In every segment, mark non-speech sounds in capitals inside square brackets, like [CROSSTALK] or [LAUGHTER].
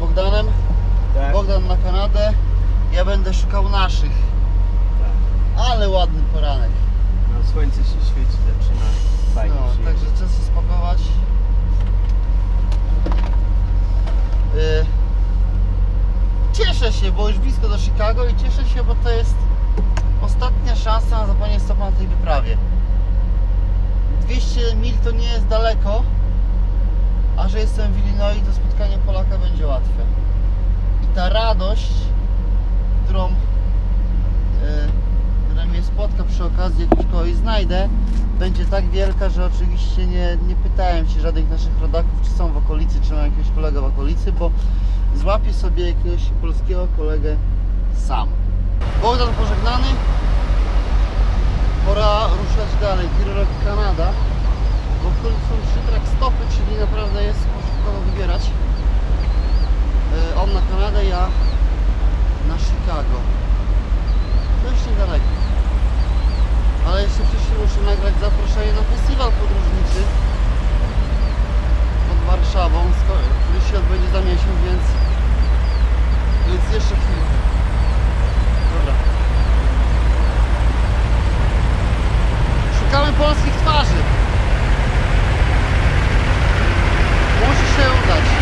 Bogdanem. Tak. Bogdan na Kanadę. Ja będę szukał naszych. tak. Ale ładny poranek. No, słońce się świeci, zaczyna fajnie No, przyjechać. także czas się spakować. Y, Cieszę się, bo już blisko do Chicago i cieszę się, bo to jest ostatnia szansa na zapalenie stopa na tej wyprawie. 200 mil to nie jest daleko, a że jestem w Illinois, to spotkanie Polaka będzie łatwe. I ta radość, którą, y, która mnie spotka przy okazji, jak już kogoś znajdę, będzie tak wielka, że oczywiście nie, nie pytałem się żadnych naszych rodaków, czy są w okolicy, czy mam jakiegoś kolegę w okolicy, bo złapię sobie jakiegoś polskiego kolegę sam. Bogdan pożegnany. Pora ruszać dalej. Kierunek Kanada. Bo w końcu są trzy track stopy, czyli naprawdę jest kogo wybierać. E, On na Kanadę, ja na Chicago. Dość niedaleko. Ale jeszcze wcześniej muszę nagrać zaproszenie na festiwal podróżniczy pod Warszawą, który się odbędzie za miesiąc, więc, więc jeszcze chwilkę. Dobra. Szukamy polskich twarzy. Musi się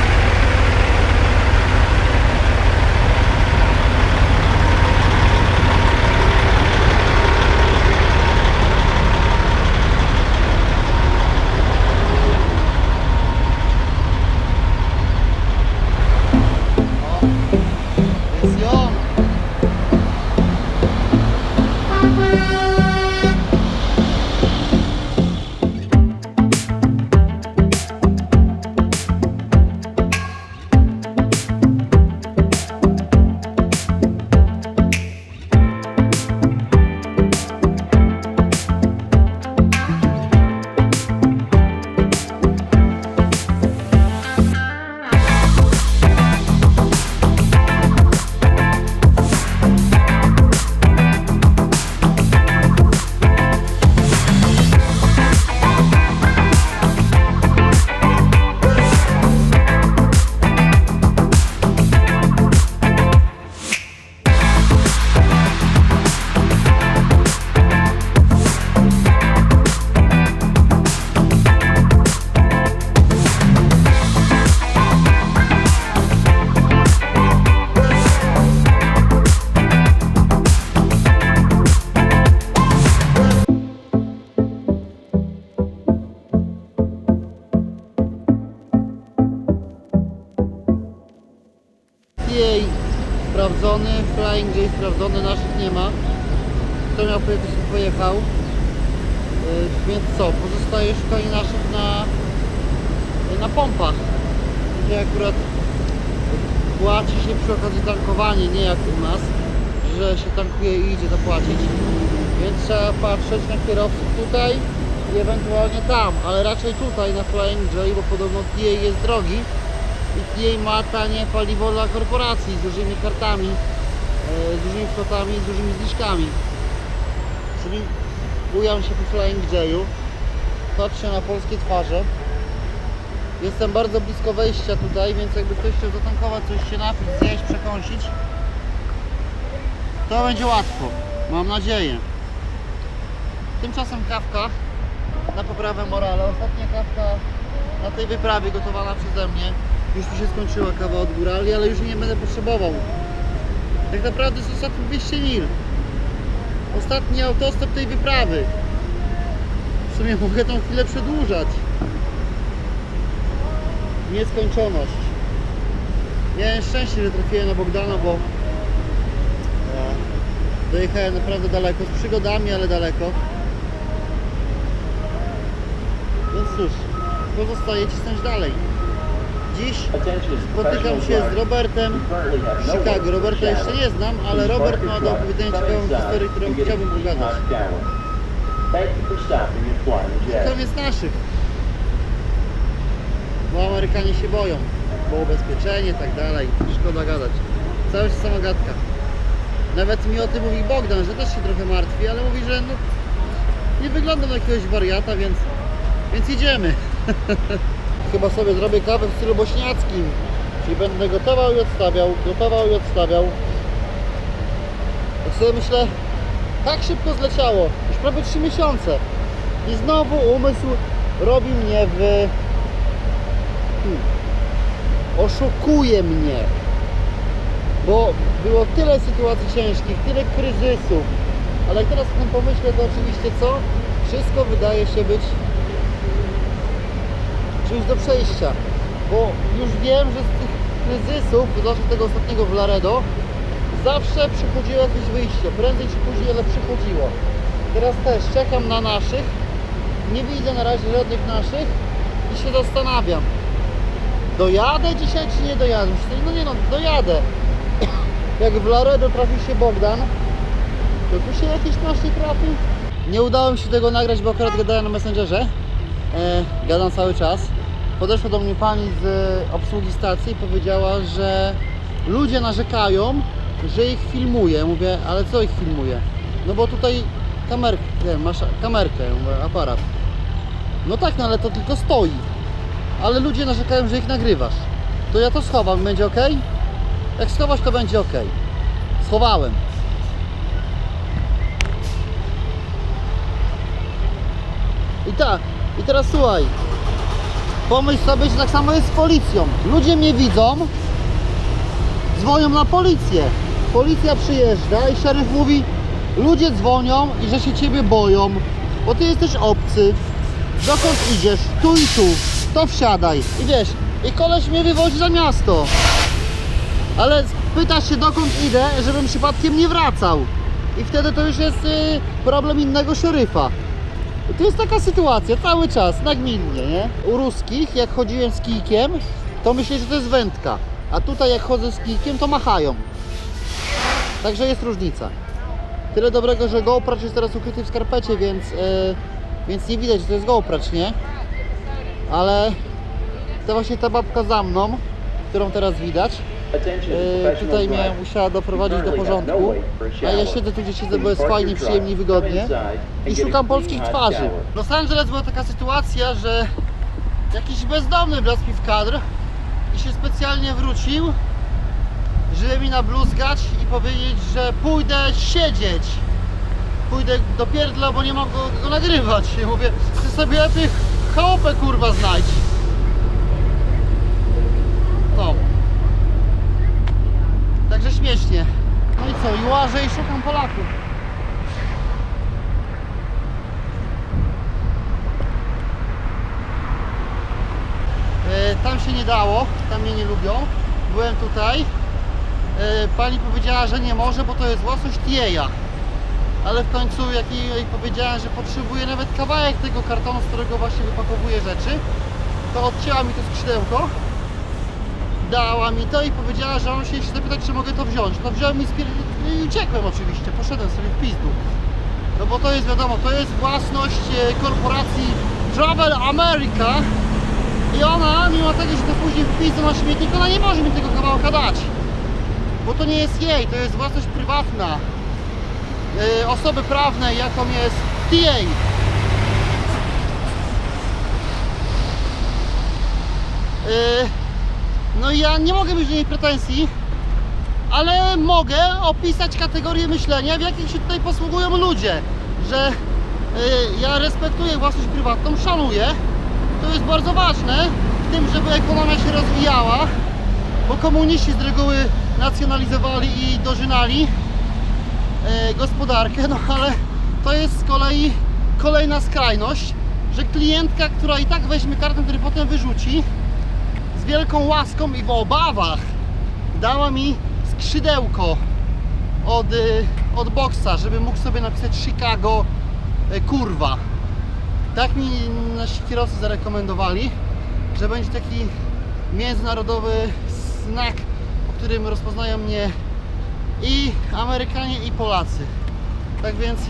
płaci się przy okazji tankowanie, nie jak u nas, że się tankuje i idzie zapłacić. Więc trzeba patrzeć na kierowców tutaj i ewentualnie tam, ale raczej tutaj na Flying J, bo podobno TA jest drogi i TA ma tanie paliwo dla korporacji z dużymi kartami, e, z dużymi flotami, z dużymi zniżkami. Czyli bujam się po Flying J'u, patrzę na polskie twarze. Jestem bardzo blisko wejścia tutaj, więc jakby ktoś chciał zatankować, coś się napić, zjeść, przekąsić, to będzie łatwo, mam nadzieję. Tymczasem kawka na poprawę morale. Ostatnia kawka na tej wyprawie gotowana przeze mnie. Już mi się skończyła kawa od górali, ale już jej nie będę potrzebował. Tak naprawdę jest ostatnie 200 mil. Ostatni autostop tej wyprawy. W sumie mogę tą chwilę przedłużać. Nieskończoność. Miałem szczęście, że trafiłem na Bogdana, bo e, dojechałem naprawdę daleko, z przygodami, ale daleko. Więc cóż, pozostaje cisnąć dalej. Dziś spotykam się z Robertem w Chicago. Roberta jeszcze nie znam, ale Robert ma do opowiedzenia ciekawą historię, którą chciałbym pogadać. Koniec naszych. Bo Amerykanie się boją. Bo ubezpieczenie i tak dalej. Szkoda gadać. Się sama gadka. Nawet mi o tym mówi Bogdan, że też się trochę martwi, ale mówi, że no, nie wyglądam na jakiegoś wariata, więc, więc idziemy. [LAUGHS] Chyba sobie zrobię kawę w stylu bośniackim. Czyli będę gotował i odstawiał, gotował i odstawiał. Tak sobie myślę, tak szybko zleciało, już prawie 3 miesiące. I znowu umysł robi mnie w... Hmm. Oszukuje mnie. Bo było tyle sytuacji ciężkich, tyle kryzysów. Ale jak teraz o tym pomyślę, to oczywiście co? Wszystko wydaje się być czymś do przejścia. Bo już wiem, że z tych kryzysów, zwłaszcza tego ostatniego w Laredo, zawsze przychodziło jakieś wyjście. Prędzej czy później, ale przychodziło. Teraz też czekam na naszych. Nie widzę na razie żadnych naszych i się zastanawiam. Dojadę dzisiaj czy nie dojadę? No nie no, dojadę. Jak w Laredo trafi się Bogdan, to tu się jakiś nasz nie trafi. Nie udało mi się tego nagrać, bo akurat gadałem na Messengerze. E, gadam cały czas. Podeszła do mnie pani z obsługi stacji i powiedziała, że ludzie narzekają, że ich filmuje. Mówię, ale co ich filmuje? No bo tutaj kamerkę, masz kamerkę, aparat. No tak, no ale to tylko stoi. Ale ludzie narzekają, że ich nagrywasz. To ja to schowam, będzie ok? Jak schowasz, to będzie ok. Schowałem. I tak, i teraz słuchaj. Pomyśl sobie, że tak samo jest z policją. Ludzie mnie widzą, dzwonią na policję. Policja przyjeżdża i szeryf mówi, ludzie dzwonią i że się ciebie boją, bo ty jesteś obcy. Dokąd idziesz? Tu i tu. To wsiadaj. I wiesz, i koleś mnie wywozi za miasto. Ale pytasz się dokąd idę, żebym przypadkiem nie wracał. I wtedy to już jest y, problem innego szeryfa. To jest taka sytuacja cały czas, nagminnie, nie? U ruskich, jak chodziłem z kijkiem, to myślę, że to jest wędka. A tutaj jak chodzę z kijkiem, to machają. Także jest różnica. Tyle dobrego, że GoPracz jest teraz ukryty w skarpecie, więc, e, więc nie widać, że to jest GoPracz, nie? Ale to właśnie ta babka za mną, którą teraz widać, e, tutaj mnie musiała doprowadzić do porządku. A ja siedzę tu, gdzie siedzę, bo jest fajnie, przyjemnie, wygodnie. I szukam polskich twarzy. W Los Angeles była taka sytuacja, że jakiś bezdomny wlazł mi w kadr i się specjalnie wrócił, żeby mi nabluzgać i powiedzieć, że pójdę siedzieć. Pójdę do pierdla, bo nie mogę go, nagrywać. I mówię, ty sobie lepiej chałupę kurwa znajdź. No. Także śmiesznie. No i co, i łażę i szukam Polaków. E, Tam się nie dało, tam mnie nie lubią. Byłem tutaj. E, Pani powiedziała, że nie może, bo to jest własność jeja. Ale w końcu jak jej powiedziałem, że potrzebuję nawet kawałek tego kartonu, z którego właśnie wypakowuję rzeczy, to odcięła mi to skrzydełko, dała mi to i powiedziała, że on się się zapytać, czy mogę to wziąć. No wziąłem i, i uciekłem oczywiście, poszedłem sobie w pizdu. No bo to jest wiadomo, to jest własność e, korporacji Travel America i ona, mimo tego, że to później w pizdu na śmietnik, ona nie może mi tego kawałka dać. Bo to nie jest jej, to jest własność prywatna osoby prawnej, jaką jest TA. E, No i ja nie mogę mieć do niej pretensji, ale mogę opisać kategorię myślenia, w jakich się tutaj posługują ludzie, że y, ja respektuję własność prywatną, szanuję, to jest bardzo ważne w tym, żeby ekonomia się rozwijała, bo komuniści z reguły nacjonalizowali i dożynali y, gospodarkę, no ale to jest z kolei kolejna skrajność, że klientka, która i tak weźmie kartę, który potem wyrzuci, z wielką łaską i w obawach dała mi skrzydełko od, y, od boksa, żeby mógł sobie napisać Chicago y, kurwa. Tak mi nasi kierowcy zarekomendowali, że będzie taki międzynarodowy znak, po którym rozpoznają mnie i Amerykanie i Polacy. Tak więc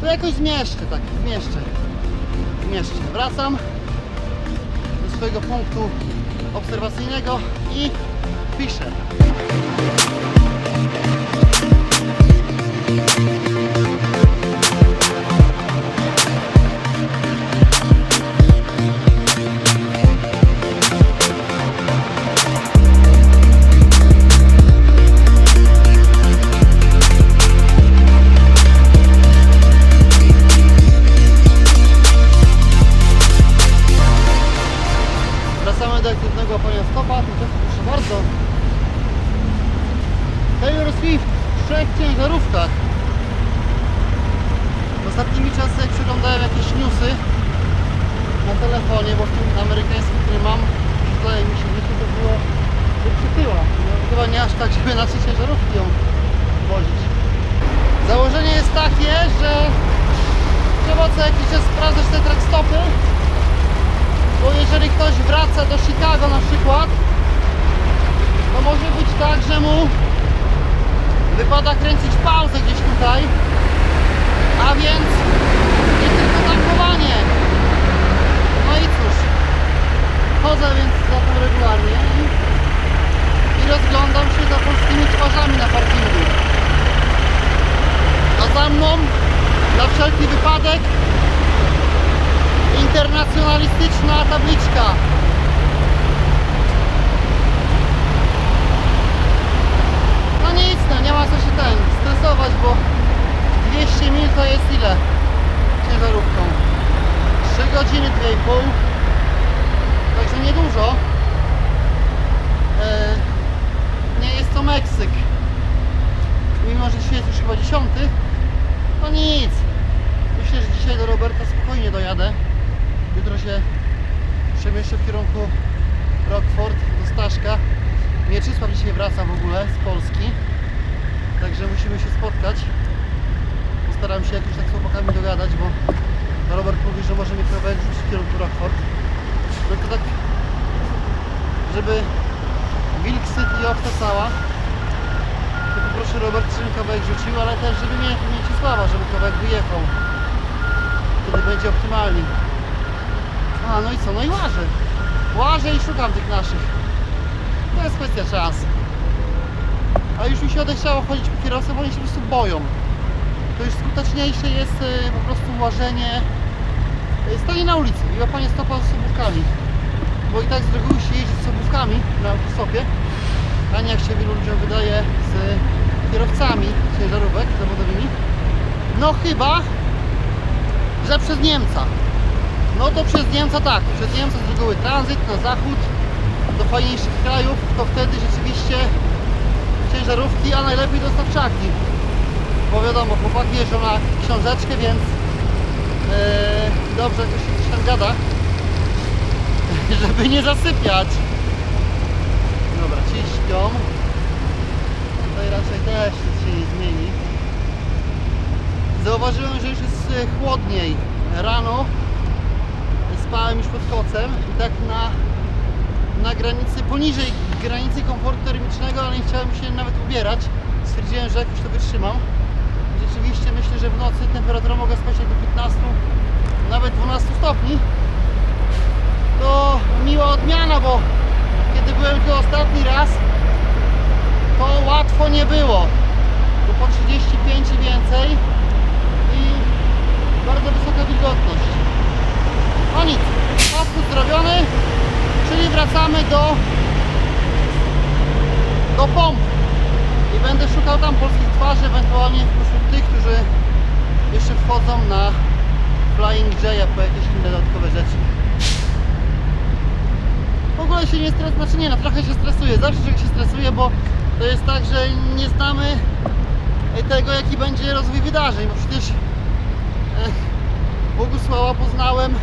to jakoś zmieszczę, tak, zmieszczę. Zmieszczę. Wracam do swojego punktu obserwacyjnego i piszę. Założenie jest takie, że trzeba co jakiś czas sprawdzać te track stopy, bo jeżeli ktoś wraca do Chicago na przykład, to może być tak, że mu wypada kręcić pauzę gdzieś tutaj, a więc nie tylko tankowanie. No i cóż, chodzę więc za tym regularnie i, i rozglądam się za polskimi twarzami na parkingu. A za mną na wszelki wypadek internacjonalistyczna tabliczka. No nic, no nie ma co się ten stresować, bo 200 mil to jest ile ciężarówką? 3 godziny, 2,5 Także niedużo. E, nie jest to Meksyk. Mimo, że jest już chyba 10, to nic. Myślę, że dzisiaj do Roberta spokojnie dojadę. Jutro się przemieszczę w kierunku Rockford do Staszka. Mieczysław dzisiaj wraca w ogóle z Polski. Także musimy się spotkać. Postaram się jakoś tak z chłopakami dogadać, bo Robert mówi, że może mnie rzucić w kierunku Rockford. No to tak, żeby Wilk City owca cała, to poproszę Robert, żeby mi kawałek rzucił, ale też żeby mnie Mieczysława, żeby kawałek wyjechał. Wtedy będzie optymalnie. A, no i co? No i łażę. Łażę i szukam tych naszych. To jest kwestia czasu. A już mi się odechciało chodzić po kierowcę, bo oni się po prostu boją. To już skuteczniejsze jest y, po prostu łażenie, y, stanie na ulicy i łapanie stopa z sobówkami. Bo i tak z reguły się jeździ z sobówkami na autostopie, a nie jak się wielu ludziom wydaje z kierowcami ciężarówek zawodowymi. No chyba, że przez Niemca. No to przez Niemca tak, przez Niemca z reguły tranzyt na zachód do fajniejszych krajów, to wtedy rzeczywiście ciężarówki, a najlepiej dostawczaki. Bo wiadomo, chłopaki jeżdżą na książeczkę, więc yy, dobrze to się coś tam gada, [LAUGHS] żeby nie zasypiać. Dobra, ci śpią. Tutaj raczej też nic się nie zmieni. Zauważyłem, że już jest e, chłodniej. Rano spałem już pod kocem i tak na, na granicy, poniżej granicy komfortu termicznego, ale nie chciałem się nawet ubierać. Stwierdziłem, że jakoś to wytrzymam. Rzeczywiście myślę, że w nocy temperatura mogła spać jak do 15, nawet 12 stopni. To miła odmiana, bo kiedy byłem tu ostatni raz, to łatwo nie było. Bo po 35 i więcej bardzo wysoka wilgotność. No nic, paskut zrobiony, czyli wracamy do do pomp i będę szukał tam polskich twarzy, ewentualnie wśród tych, którzy jeszcze wchodzą na Flying Jaya po jakieś inne dodatkowe rzeczy. W ogóle się nie stresuję, znaczy nie no, trochę się stresuję, zawsze człowiek się stresuje, bo to jest tak, że nie znamy tego, jaki będzie rozwój wydarzeń, bo przecież Bogusława poznałem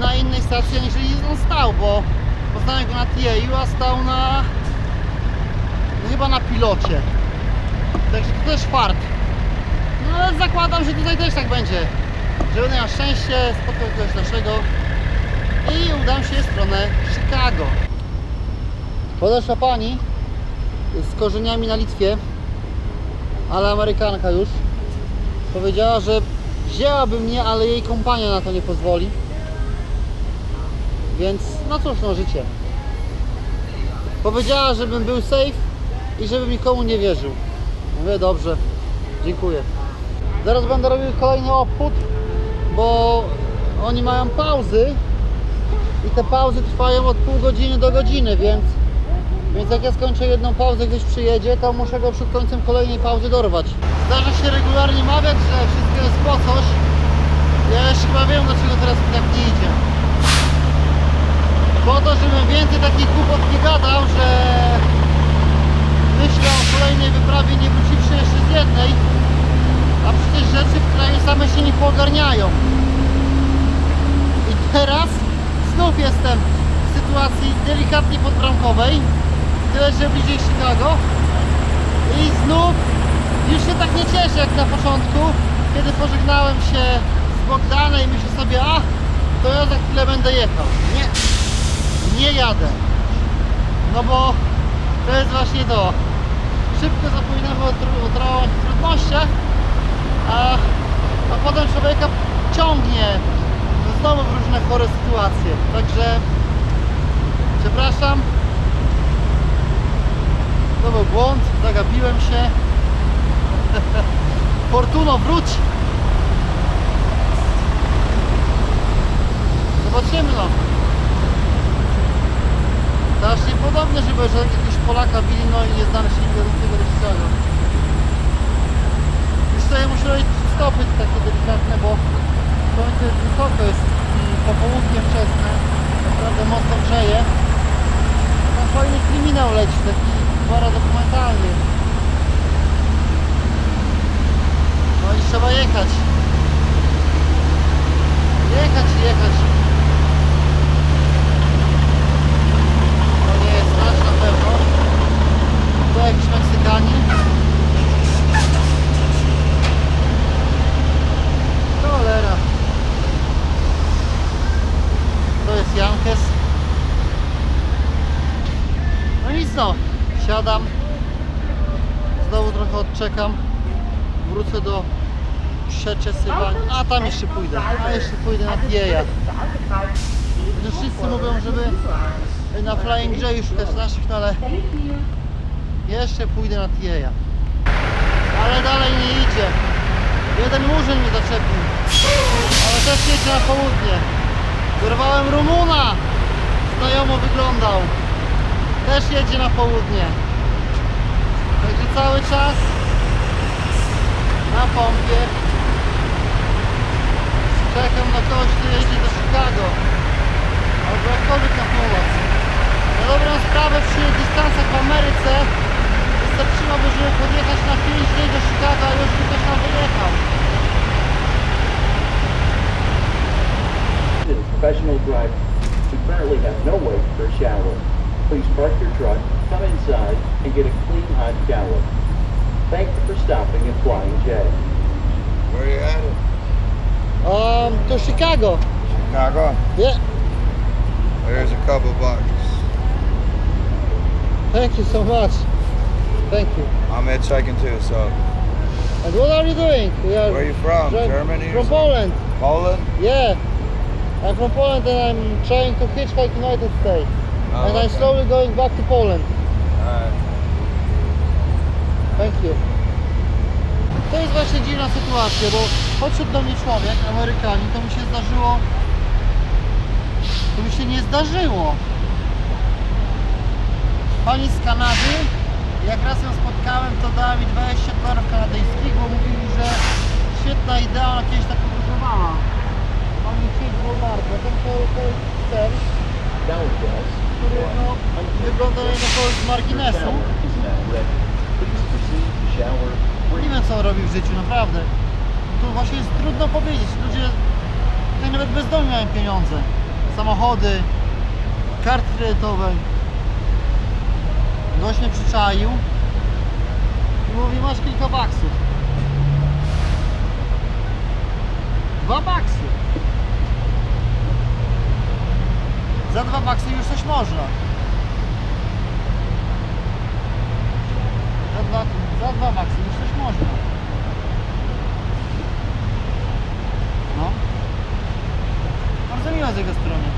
na innej stacji, aniżeli on stał, bo poznałem go na TA, a stał na no chyba na pilocie. Także to też fart. No ale zakładam, że tutaj też tak będzie. Że będę miał szczęście, spotkał kogoś naszego i udam się w stronę Chicago. Podeszła pani z korzeniami na Litwie, ale Amerykanka już. Powiedziała, że wzięłaby mnie, ale jej kompania na to nie pozwoli. Więc no cóż, no życie. Powiedziała, żebym był safe i żebym nikomu nie wierzył. Mówię, dobrze, dziękuję. Zaraz będę robił kolejny obchód, bo oni mają pauzy i te pauzy trwają od pół godziny do godziny, więc, więc jak ja skończę jedną pauzę, ktoś przyjedzie, to muszę go przed końcem kolejnej pauzy dorwać. Zdarza się regularnie mawiać, że wszystko jest po coś. Ja już chyba wiem, dlaczego teraz mi tak nie idzie. po to, żebym więcej takich głupot nie gadał, że myślę o kolejnej wyprawie nie wróciwszy jeszcze z jednej, a przecież rzeczy w kraju same się nie poogarniają. I teraz znów jestem w sytuacji delikatnie podbramkowej, tyle że bliżej Chicago i znów już się tak nie cieszę jak na początku, kiedy pożegnałem się z Bogdanem i myślę sobie, a to ja za chwilę będę jechał. Nie, nie jadę. No bo to jest właśnie to. Szybko zapominamy o, tru- o trudnościach, a, a potem człowieka ciągnie znowu w różne chore sytuacje. Także przepraszam. To był błąd, zagapiłem się. Fortuno, wróć! Zobaczymy no. To aż niepodobne, żeby że jakiegoś Polaka bili, no i nie znaleźli wiodącego do Chicago. Już sobie muszę robić stopy takie delikatne, bo słońce jest wysoko, jest mm, popołudnie wczesne, naprawdę mocno grzeje. Tam fajny kryminał leci, taki paradokumentalny. No i trzeba jechać. Jechać, i jechać. To nie jest nasz na pewno. To jakiś Meksykanin. Cholera. To jest Jankes. No nic no. Siadam. Znowu trochę odczekam. Wrócę do przeczesywania. A tam jeszcze pójdę. A jeszcze pójdę na. No wszyscy mówią, żeby na Flying J szukać naszych, no ale jeszcze pójdę na Tieja. Ale dalej nie idzie. Jeden murzyn mnie zaczepił. Ale też jedzie na południe. Dorwałem Rumuna. Znajomo wyglądał. Też jedzie na południe. Także cały czas na pompie. Czekam na kogoś, kto jedzie do Chicago. Albo jakkolwiek na północ. Na dobrą sprawę przy dystansach w Ameryce wystarczyłoby, żeby podjechać na 5 dni do Chicago, a już by ktoś tam wyjechał. Professional drivers who currently have no wait for a shower. Please park your truck, come inside, and get a clean hot shower. Thank you for stopping at Flying J. Where are you headed? Um, to Chicago. Chicago? Yeah. There's a couple bucks. Thank you so much. Thank you. I'm hitchhiking too, so. And what are you doing? We are Where are you from? Germany From? Poland. Poland? Yeah. I'm from Poland and I'm trying to hitchhike United States. Oh, and I'm slowly going back to Poland. Alright. Thank you. To jest właśnie dziwna sytuacja, bo podszedł do mnie człowiek, Amerykanin, to mi się zdarzyło. To mi się nie zdarzyło. Pani z Kanady, jak raz ją spotkałem, to dała mi 20 dolarów kanadyjskich, bo mówili, że świetna idea, ona kiedyś tak podróżowała. Pani Kate było bardzo. Ten to, to jest cel, który no, wygląda na z marginesu. Nie wiem co on robi w życiu, naprawdę. Tu właśnie jest trudno powiedzieć. Ludzie tutaj nawet bezdomni mają pieniądze. Samochody, karty kredytowe. Gość mnie przyczaił i mówi masz kilka baksów. Dwa baksy. Za dwa baksy już coś można. Za dwa, za dwa baksy już coś można. No. Bardzo miłe z jego strony.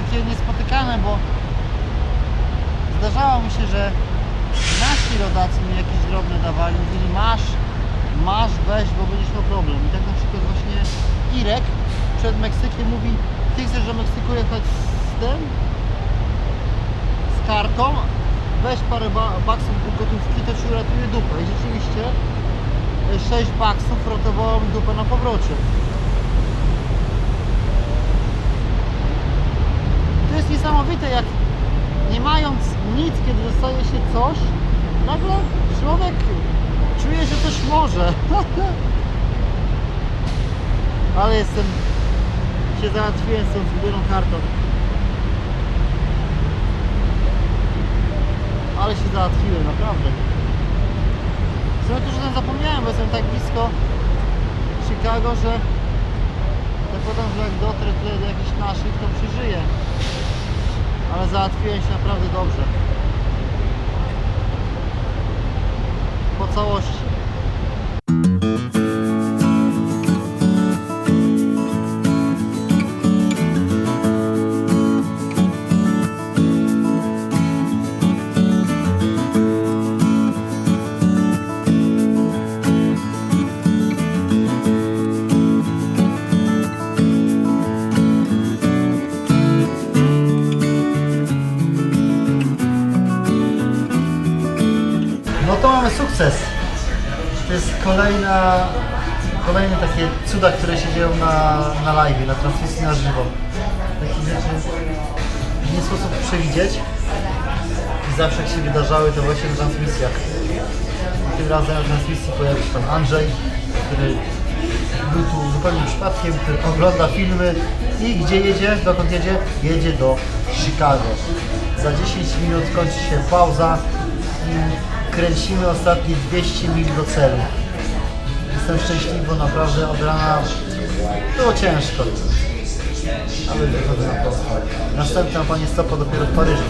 Takie niespotykane, bo zdarzało mi się, że nasi rodacy mi jakieś drobne dawali, mówili masz, masz, weź, bo będziesz miał problem. I tak na przykład właśnie Irek przed Meksykiem mówi, ty chcesz do Meksyku jechać z tym? Z kartą? Weź parę ba baksów gotówki, to ci uratuje dupę. I rzeczywiście 6 baksów ratowało mi dupę na powrocie. niesamowite, jak nie mając nic, kiedy dostaje się coś, nagle człowiek czuje, że coś może. [LAUGHS] Ale jestem, się załatwiłem z tą kartą. Ale się załatwiłem, naprawdę. W sumie to, że tam zapomniałem, bo jestem tak blisko Chicago, że zakładam, że jak dotrę tutaj do jakichś naszych, to przeżyję. Ale załatwiłem się naprawdę dobrze. Po całości. Sukces. To jest kolejna, kolejne takie cuda, które się dzieją na, na live, na transmisji na żywo. Takie rzeczy nie sposób przewidzieć. I zawsze jak się wydarzały, to właśnie na transmisjach. Tym razem na transmisji pojawił się pan Andrzej, który był tu zupełnie przypadkiem, który ogląda filmy i gdzie jedzie, dokąd jedzie? Jedzie do Chicago. Za 10 minut kończy się pauza kręcimy ostatnie 200 mil do celu. Jestem szczęśliwy, bo naprawdę od rana było ciężko. Ale wychodzę na to. Następna Pani stopa dopiero w Paryżu.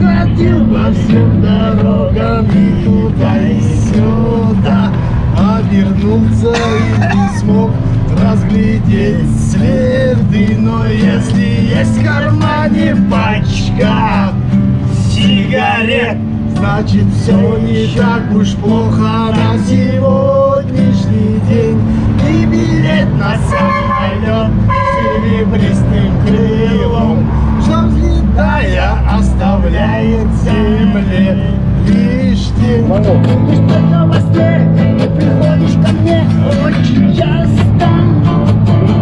Ходил по всем дорогам и туда и сюда А вернуться и не смог разглядеть следы. Но если есть в кармане пачка сигарет Значит все не так уж плохо. На сегодняшний день И билет на самолет серебристым крылом Тая оставляет земле лишь день. Лишь по новостей ты приходишь ко мне, очень я стану.